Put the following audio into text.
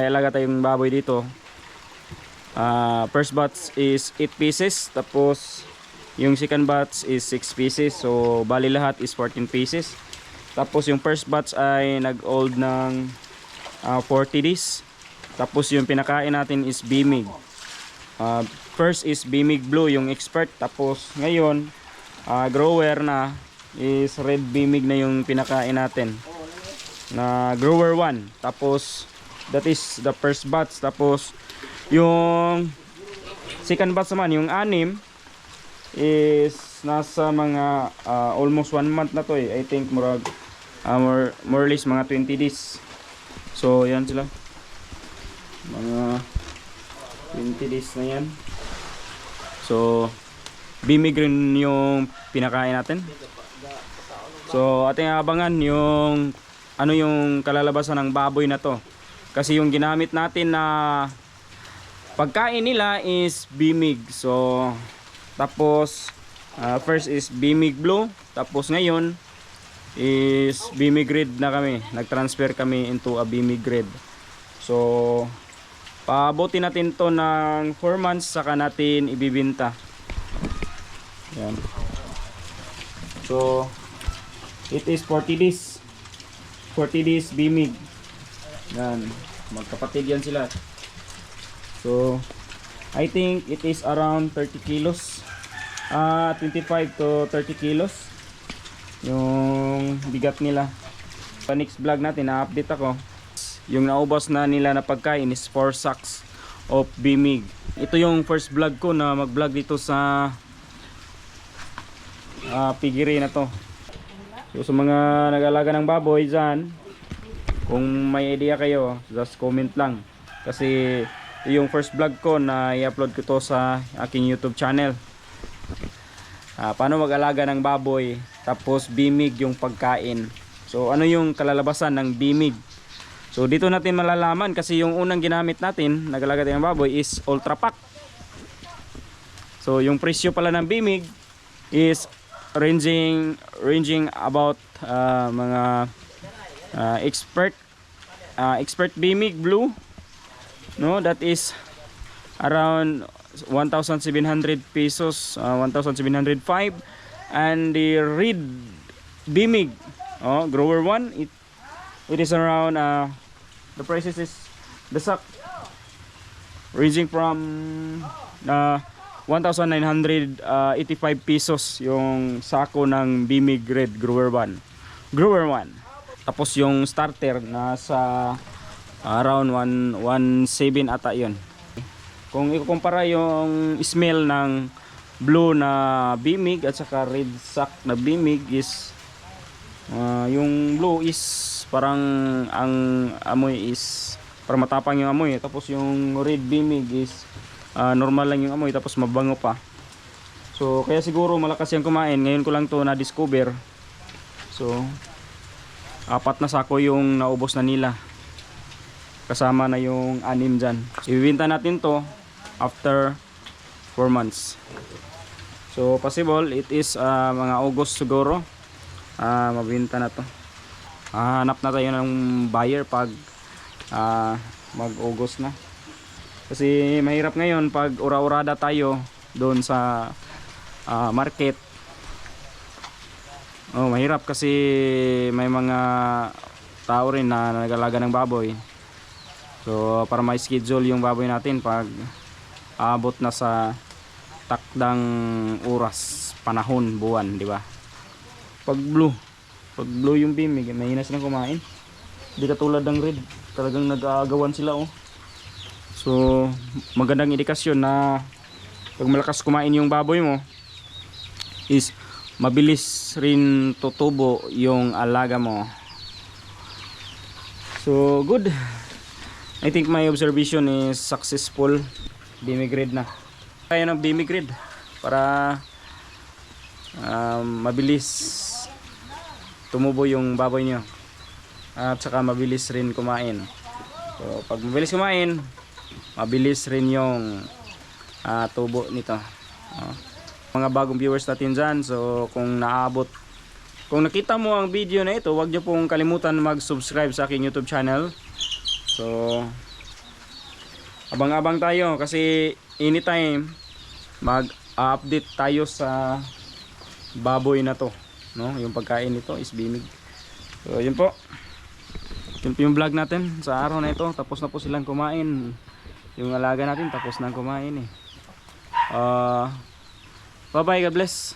may alaga tayong baboy dito. Ah, first batch is 8 pieces. Tapos yung second batch is 6 pieces. So bali lahat is 14 pieces. Tapos yung first batch ay nag-old ng ah, 40 days. Tapos yung pinakain natin is Bimig. Ah, first is Bimig Blue yung expert. Tapos ngayon ah, grower na is Red Bimig na yung pinakain natin. Na grower 1. Tapos that is the first batch. Tapos yung second batch naman, yung anim is nasa mga ah, almost 1 month na to eh. I think murag ah, more, more or less mga 20 days. So yan sila. Mga 20 days na yan. So bimig rin yung pinakain natin. So ating abangan yung ano yung kalalabasan ng baboy na to. Kasi yung ginamit natin na pagkain nila is bimig. So tapos ah, first is bimig blue, tapos ngayon is bimig red na kami. Nag-transfer kami into a bimig red. So pabuti natin to ng 4 months saka natin ibibinta. Yan. So it is 40 days. 40 days bimig. Yan. Magkapatid yan sila. So, I think it is around 30 kilos. Ah, 25 to 30 kilos. Yung bigat nila. Sa next vlog natin, na-update ako. Yung naubos na nila na pagkain is 4 sacks of bimig. Ito yung first vlog ko na mag-vlog dito sa ah, piggery na to. So sa mga nag-alaga ng baboy dyan, kung may idea kayo, just comment lang. Kasi yung first vlog ko na i-upload ko to sa aking YouTube channel. Ah, paano mag-alaga ng baboy, tapos bimig yung pagkain. So ano yung kalalabasan ng bimig? So dito natin malalaman kasi yung unang ginamit natin, nag-alaga tayo ng baboy is Ultra Pack. So yung presyo pala ng bimig is ranging ranging about ah, mga ah, expert ah, expert bimig blue no that is around 1700 pesos ah, 1705 and the red bimig oh grower 1 it it is around uh, the prices is the sack ranging from uh, 1,985 pesos yung sako ng Bimig Red Grower 1. Grower 1. Tapos yung starter nasa around 1 1.7 ata yun. Kung ikukumpara yung smell ng blue na Bimig at saka red sack na Bimig is ah, yung blue is parang ang amoy is parang matapang yung amoy. Tapos yung red Bimig is ah, normal lang yung amoy tapos mabango pa. So kaya siguro malakas yung kumain. Ngayon ko lang to na discover so apat na sako yung naubos na nila. Kasama na yung anim dyan. Ibibinta natin to after 4 months. So possible it is ah, mga August siguro. Ah mabinta na to. Ah, hanap na tayo ng buyer pag ah, mag-August na. Kasi mahirap ngayon pag ura-urada tayo doon sa ah, market. Oh, mahirap kasi may mga tao rin na nagalaga ng baboy. So, para may schedule yung baboy natin pag abot na sa takdang oras, panahon, buwan, di ba? Pag blue, pag blue yung may mahina silang kumain. Hindi katulad ng red, talagang nag-aagawan sila oh. So, magandang indikasyon na pag malakas kumain yung baboy mo is mabilis rin tutubo yung alaga mo. So, good. I think my observation is successful. Bimigrid na. Kaya ng bimigrid para um, mabilis tumubo yung baboy nyo. At saka mabilis rin kumain. So, pag mabilis kumain, mabilis rin yung ah, tubo nito Oh. Mga bagong viewers natin dyan so kung naabot kung nakita mo ang video na ito huwag nyo pong kalimutan mag subscribe sa aking youtube channel. So abang-abang tayo kasi anytime mag-update tayo sa baboy na to no? Yung pagkain nito is bimig. So yun po. Yun po yung vlog natin sa araw na ito. Tapos na po silang kumain. Yung alaga natin tapos na kumain eh. Ah, bye bye God bless